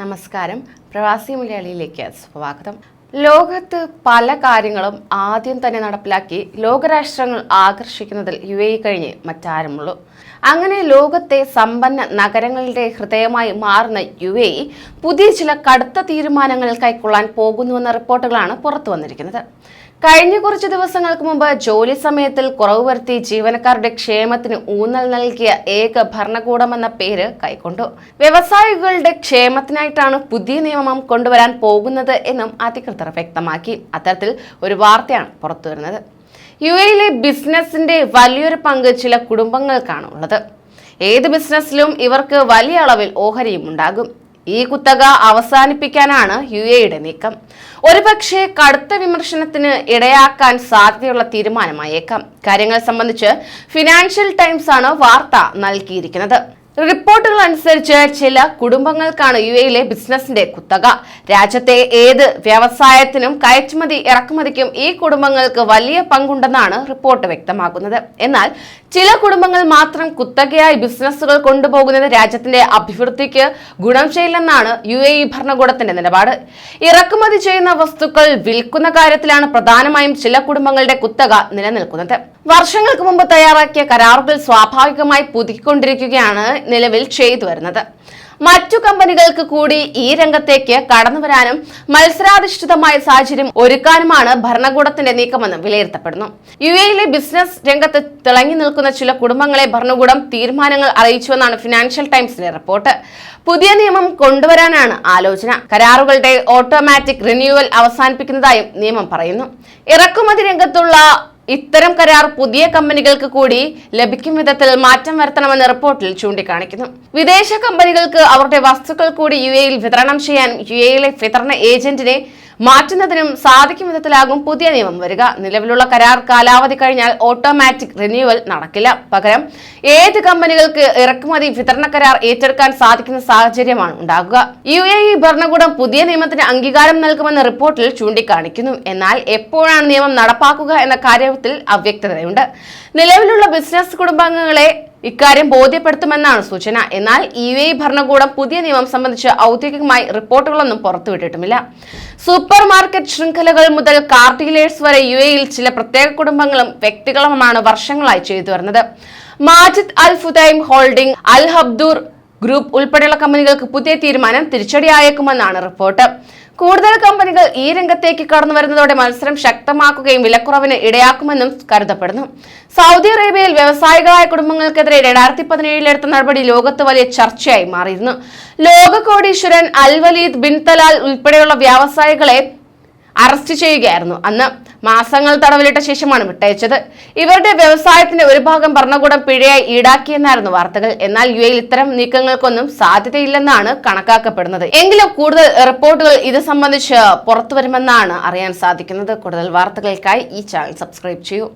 നമസ്കാരം. പ്രവാസി മലയാളിയിലേക്ക് സ്വാഗതം. ലോകത്ത് പല കാര്യങ്ങളും ആദ്യം തന്നെ നടപ്പിലാക്കി ലോകരാഷ്ട്രങ്ങൾ ആകർഷിക്കുന്നതിൽ യു എ കഴിഞ്ഞ് മറ്റാരുമുള്ളൂ. അങ്ങനെ ലോകത്തെ സമ്പന്ന നഗരങ്ങളുടെ ഹൃദയമായി മാറുന്ന യു എ പുതിയ ചില കടുത്ത തീരുമാനങ്ങൾ കൈക്കൊള്ളാൻ പോകുന്നുവെന്ന റിപ്പോർട്ടുകളാണ് പുറത്തു വന്നിരിക്കുന്നത്. കഴിഞ്ഞ കുറച്ച് ദിവസങ്ങൾക്ക് മുമ്പ് ജോലി സമയത്തിൽ കുറവ് വരുത്തി ജീവനക്കാരുടെ ക്ഷേമത്തിന് ഊന്നൽ നൽകിയ ഏക ഭരണകൂടമെന്ന പേര് കൈക്കൊണ്ടു. വ്യവസായികളുടെ ക്ഷേമത്തിനായിട്ടാണ് പുതിയ നിയമം കൊണ്ടുവരാൻ പോകുന്നത് എന്നും അധികൃതർ വ്യക്തമാക്കി. അത്തരത്തിൽ ഒരു വാർത്തയാണ് പുറത്തുവരുന്നത് യു എയിലെ ബിസിനസിന്റെ വലിയൊരു പങ്ക് ചില കുടുംബങ്ങൾക്കാണ് ഉള്ളത് ഏത് ബിസിനസ്സിലും ഇവർക്ക് വലിയ അളവിൽ ഓഹരിയും ഉണ്ടാകും. ഈ കുത്തക അവസാനിപ്പിക്കാനാണ് യു എയുടെ നീക്കം. ഒരുപക്ഷെ കടുത്ത വിമർശനത്തിന് ഇടയാക്കാൻ സാധ്യതയുള്ള തീരുമാനമായേക്കാം. കാര്യങ്ങൾ സംബന്ധിച്ച് ഫിനാൻഷ്യൽ ടൈംസ് ആണ് വാർത്ത നൽകിയിരിക്കുന്നത്. റിപ്പോർട്ടുകൾ അനുസരിച്ച് ചില കുടുംബങ്ങൾക്കാണ് യു എയിലെ ബിസിനസിന്റെ കുത്തക. രാജ്യത്തെ ഏത് വ്യവസായത്തിനും കയറ്റുമതി ഇറക്കുമതിക്കും ഈ കുടുംബങ്ങൾക്ക് വലിയ പങ്കുണ്ടെന്നാണ് റിപ്പോർട്ട് വ്യക്തമാക്കുന്നത്. എന്നാൽ ചില കുടുംബങ്ങൾ മാത്രം കുത്തകയായി ബിസിനസ്സുകൾ കൊണ്ടുപോകുന്നത് രാജ്യത്തിന്റെ അഭിവൃദ്ധിക്ക് ഗുണം ചെയ്യില്ലെന്നാണ് യു എ ഇ ഭരണകൂടത്തിന്റെ നിലപാട്. ഇറക്കുമതി ചെയ്യുന്ന വസ്തുക്കൾ വിൽക്കുന്ന കാര്യത്തിലാണ് പ്രധാനമായും ചില കുടുംബങ്ങളുടെ കുത്തക നിലനിൽക്കുന്നത്. വർഷങ്ങൾക്ക് മുമ്പ് തയ്യാറാക്കിയ കരാറുകൾ സ്വാഭാവികമായി പുതുക്കിക്കൊണ്ടിരിക്കുകയാണ്. നിലവിൽ ചെയ്തു വരുന്നത്. മറ്റു കമ്പനികൾക്ക് കൂടി ഈ രംഗത്തേക്ക് കടന്നു വരാനും മത്സരാധിഷ്ഠിതമായ സാഹചര്യം ഒരുക്കാനുമാണ് ഭരണകൂടത്തിന്റെ നീക്കമെന്ന് വിലയിരുത്തപ്പെടുന്നു. യു എയിലെ ബിസിനസ് രംഗത്ത് തിളങ്ങി നിൽക്കുന്ന ചില കുടുംബങ്ങളെ ഭരണകൂടം തീരുമാനങ്ങൾ അറിയിച്ചുവെന്നാണ് ഫിനാൻഷ്യൽ ടൈംസിലെ റിപ്പോർട്ട്. പുതിയ നിയമം കൊണ്ടുവരാനാണ് ആലോചന. കരാറുകളുടെ ഓട്ടോമാറ്റിക് റിന്യൂവൽ അവസാനിപ്പിക്കുന്നതായും നിയമം പറയുന്നു. ഇറക്കുമതി രംഗത്തുള്ള ഇത്തരം കരാർ പുതിയ കമ്പനികൾക്ക് കൂടി ലഭിക്കും വിധത്തിൽ മാറ്റം വരുത്തണമെന്ന് റിപ്പോർട്ടിൽ ചൂണ്ടിക്കാണിക്കുന്നു. വിദേശ കമ്പനികൾക്ക് അവരുടെ വസ്തുക്കൾ കൂടി യു എയിൽ വിതരണം ചെയ്യാൻ യു എയിലെ വിതരണ ഏജന്റിനെ മാറ്റുന്നതിനും സാധിക്കും വിധത്തിലാകും പുതിയ നിയമം വരിക. നിലവിലുള്ള കരാർ കാലാവധി കഴിഞ്ഞാൽ ഓട്ടോമാറ്റിക് റിന്യൂവൽ നടക്കില്ല. പകരം ഏത് കമ്പനികൾക്ക് ഇറക്കുമതി വിതരണ കരാർ ഏറ്റെടുക്കാൻ സാധിക്കുന്ന സാഹചര്യമാണ് ഉണ്ടാകുക. യു എ ഇ ഭരണകൂടം പുതിയ നിയമത്തിന് അംഗീകാരം നൽകുമെന്ന റിപ്പോർട്ടിൽ ചൂണ്ടിക്കാണിക്കുന്നു. എന്നാൽ എപ്പോഴാണ് നിയമം നടപ്പാക്കുക എന്ന കാര്യത്തിൽ അവ്യക്തതയുണ്ട്. നിലവിലുള്ള ബിസിനസ് കുടുംബാംഗങ്ങളെ ഇക്കാര്യം ബോധ്യപ്പെടുത്തുമെന്നാണ് സൂചന. എന്നാൽ എ ഭരണകൂടം പുതിയ നിയമം സംബന്ധിച്ച് ഔദ്യോഗികമായി റിപ്പോർട്ടുകളൊന്നും പുറത്തുവിട്ടിട്ടുമില്ല. സൂപ്പർ മാർക്കറ്റ് ശൃംഖലകൾ മുതൽ കാർ ഡീലേഴ്സ് വരെ യു എയിൽ ചില പ്രത്യേക കുടുംബങ്ങളും വ്യക്തികളുമാണ് വർഷങ്ങളായി ചെയ്തു വരുന്നത്. Majid Al Futtaim holding Al Habtoor group ഉൾപ്പെടെയുള്ള കമ്പനികൾക്ക് പുതിയ തീരുമാനം തിരിച്ചടിയായേക്കുമെന്നാണ് റിപ്പോർട്ട്. കൂടുതൽ കമ്പനികൾ ഈ രംഗത്തേക്ക് കടന്നു വരുന്നതോടെ മത്സരം ശക്തമാക്കുകയും വിലക്കുറവിന് ഇടയാക്കുമെന്നും കരുതപ്പെടുന്നു. സൗദി അറേബ്യയിൽ വ്യവസായികളായ കുടുംബങ്ങൾക്കെതിരെ രണ്ടായിരത്തി പതിനേഴിലെടുത്ത നടപടി ലോകത്ത് വലിയ ചർച്ചയായി മാറിയിരുന്നു. ലോകകോടീശ്വരൻ അൽ വലീദ് ബിൻ തലാൽ ഉൾപ്പെടെയുള്ള വ്യവസായികളെ അറസ്റ്റ് ചെയ്യുകയായിരുന്നു. അന്ന് മാസങ്ങൾ തടവിലിട്ട ശേഷമാണ് വിട്ടയച്ചത്. ഇവരുടെ വ്യവസായത്തിന്റെ ഒരു ഭാഗം ഭരണകൂടം പിഴയായി ഈടാക്കിയെന്നായിരുന്നു വാർത്തകൾ. എന്നാൽ യു എയിൽ ഇത്തരം നീക്കങ്ങൾക്കൊന്നും സാധ്യതയില്ലെന്നാണ് കണക്കാക്കപ്പെടുന്നത്. എങ്കിലും കൂടുതൽ റിപ്പോർട്ടുകൾ ഇത് സംബന്ധിച്ച് പുറത്തു വരുമെന്നാണ് അറിയാൻ സാധിക്കുന്നത്. കൂടുതൽ വാർത്തകൾക്കായി ഈ ചാനൽ സബ്സ്ക്രൈബ് ചെയ്യൂ.